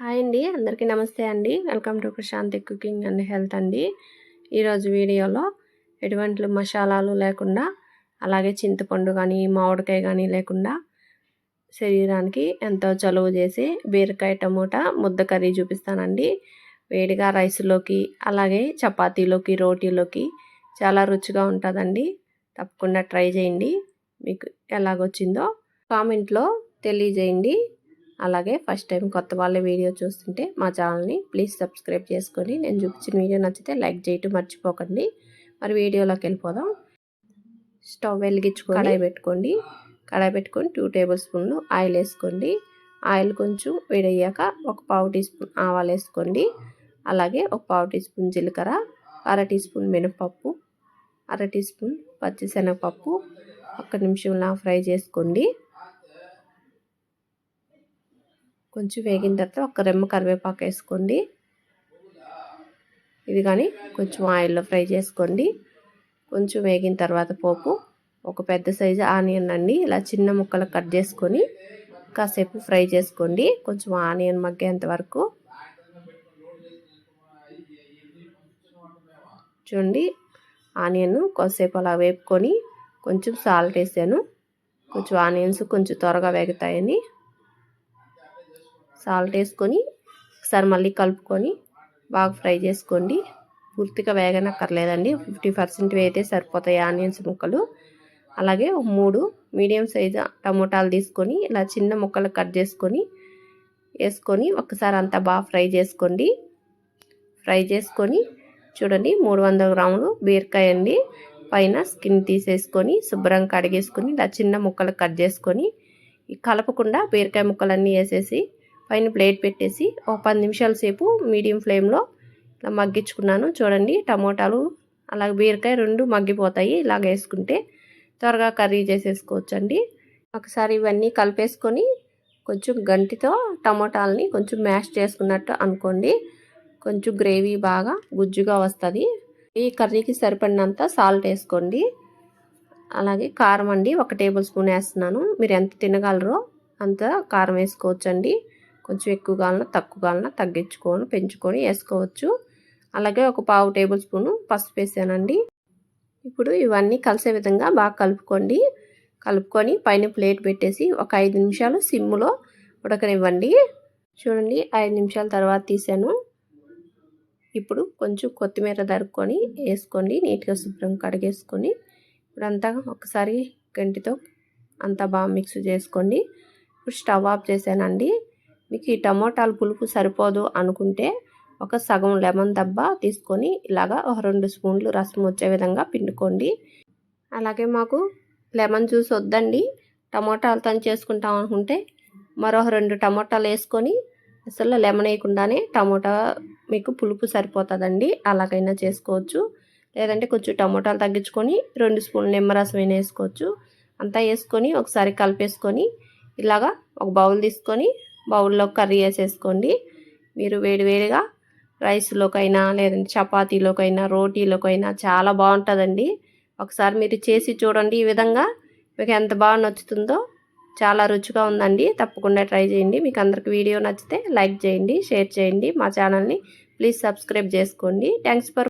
Hi అండి అందరికీ నమస్తే అండి. Welcome to Prashanti cooking and health అండి. ఈరోజు వీడియోలో ఎటువంటి మసాలాలు లేకుండా అలాగే చింతపండు కానీ మామిడికాయ కానీ లేకుండా శరీరానికి ఎంతో చలువ చేసి బీరకాయ టమోటా ముద్ద కర్రీ చూపిస్తానండి. వేడిగా రైస్లోకి అలాగే చపాతీలోకి రోటీలోకి చాలా రుచిగా ఉంటుందండి. తప్పకుండా ట్రై చేయండి. మీకు ఎలాగొచ్చిందో కామెంట్లో తెలియజేయండి. అలాగే ఫస్ట్ టైం కొత్త వాళ్ళ వీడియో చూస్తుంటే మా ఛానల్ని ప్లీజ్ సబ్స్క్రైబ్ చేసుకొని నేను చూపించిన వీడియో నచ్చితే లైక్ చేయటం మర్చిపోకండి. మరి వీడియోలోకి వెళ్ళిపోదాం. స్టవ్ వెలిగించుకొని కడాయి పెట్టుకోండి. కడాయి పెట్టుకొని టూ టేబుల్ స్పూన్లు ఆయిల్ వేసుకోండి. ఆయిల్ కొంచెం వేడయ్యాక ఒక పావు టీ స్పూన్ ఆవాలు వేసుకోండి. అలాగే ఒక పావు టీ స్పూన్ జీలకర్ర అర టీ స్పూన్ మినపప్పు అర టీ స్పూన్ పచ్చిశనగపప్పు ఒక్క నిమిషంలా ఫ్రై చేసుకోండి. కొంచెం వేగిన తర్వాత ఒక రెమ్మ కరివేపాకు వేసుకోండి. ఇది కానీ కొంచెం ఆయిల్లో ఫ్రై చేసుకోండి. కొంచెం వేగిన తర్వాత పోపు ఒక పెద్ద సైజు ఆనియన్ అండి. ఇలా చిన్న ముక్కలు కట్ చేసుకొని కాసేపు ఫ్రై చేసుకోండి. కొంచెం ఆనియన్ మగ్గేంత వరకు. చూడండి ఆనియన్ కొద్దిసేపు అలా వేపుకొని కొంచెం సాల్ట్ వేసాను. కొంచెం ఆనియన్స్ కొంచెం త్వరగా వేగుతాయని. సాల్ట్ వేసుకొని ఒకసారి మళ్ళీ కలుపుకొని బాగా ఫ్రై చేసుకోండి. పూర్తిగా వేగనక్కర్లేదండి. ఫిఫ్టీ పర్సెంట్ అయితే సరిపోతాయి ఆనియన్స్ ముక్కలు. అలాగే మూడు మీడియం సైజు టమోటాలు తీసుకొని ఇలా చిన్న ముక్కలు కట్ చేసుకొని వేసుకొని ఒకసారి అంతా బాగా ఫ్రై చేసుకోండి. ఫ్రై చేసుకొని చూడండి మూడు వందల గ్రాములు బీరకాయ అండి. పైన స్కిన్ తీసేసుకొని శుభ్రంగా కడిగేసుకొని ఇలా చిన్న ముక్కలు కట్ చేసుకొని కలపకుండా బీరకాయ ముక్కలన్నీ వేసేసి పైన ప్లేట్ పెట్టేసి ఒక పది నిమిషాల సేపు మీడియం ఫ్లేమ్లో ఇలా మగ్గించుకున్నాను. చూడండి టమోటాలు అలాగే బీరకాయ రెండు మగ్గిపోతాయి. ఇలాగ వేసుకుంటే త్వరగా కర్రీ చేసేసుకోవచ్చండి. ఒకసారి ఇవన్నీ కలిపేసుకొని కొంచెం గంటితో టమోటాలని కొంచెం మ్యాష్ చేసుకున్నట్టు అనుకోండి. కొంచెం గ్రేవీ బాగా గుజ్జుగా వస్తుంది. ఈ కర్రీకి సరిపడినంత సాల్ట్ వేసుకోండి. అలాగే కారం అండి ఒక టేబుల్ స్పూన్ వేస్తున్నాను. మీరు ఎంత తినగలరో అంత కారం వేసుకోవచ్చండి. కొంచెం ఎక్కువ కావాలన్నా తక్కువ కావాలన్నా తగ్గించుకొని పెంచుకొని వేసుకోవచ్చు. అలాగే ఒక పావు టేబుల్ స్పూను పసుపు వేసానండి. ఇప్పుడు ఇవన్నీ కలిసే విధంగా బాగా కలుపుకోండి. కలుపుకొని పైన ప్లేట్ పెట్టేసి ఒక ఐదు నిమిషాలు సిమ్లో ఉడకనివ్వండి. చూడండి ఐదు నిమిషాల తర్వాత తీసాను. ఇప్పుడు కొంచెం కొత్తిమీర దరుక్కొని వేసుకోండి. నీట్గా శుభ్రం కడిగేసుకొని. ఇప్పుడంతా ఒకసారి గంటితో అంతా బాగా మిక్స్ చేసుకోండి. ఇప్పుడు స్టవ్ ఆఫ్ చేశానండి. మీకు ఈ టమోటాలు పులుపు సరిపోదు అనుకుంటే ఒక సగం లెమన్ దబ్బ తీసుకొని ఇలాగా ఒక రెండు స్పూన్లు రసం వచ్చే విధంగా పిండుకోండి. అలాగే మాకు లెమన్ జ్యూస్ వద్దండి. టమోటాలతో చేసుకుంటాం అనుకుంటే మరో రెండు టమోటాలు వేసుకొని అసలు లెమన్ వేయకుండానే టమోటా మీకు పులుపు సరిపోతుందండి. అలాగైనా చేసుకోవచ్చు. లేదంటే కొంచెం టమోటాలు తగ్గించుకొని రెండు స్పూన్లు నిమ్మరసం అయినా వేసుకోవచ్చు. అంతా వేసుకొని ఒకసారి కలిపేసుకొని ఇలాగా ఒక బౌల్ తీసుకొని బౌల్లో కర్రీ వేసేసుకోండి. మీరు వేడివేడిగా రైస్లోకైనా లేదంటే చపాతీలోకైనా రోటీలోకైనా చాలా బాగుంటుందండి. ఒకసారి మీరు చేసి చూడండి ఈ విధంగా. మీకు ఎంత బాగా నచ్చుతుందో చాలా రుచిగా ఉందండి. తప్పకుండా ట్రై చేయండి. మీకు అందరికి వీడియో నచ్చితే లైక్ చేయండి షేర్ చేయండి. మా ఛానల్ని ప్లీజ్ సబ్స్క్రైబ్ చేసుకోండి. Thanks for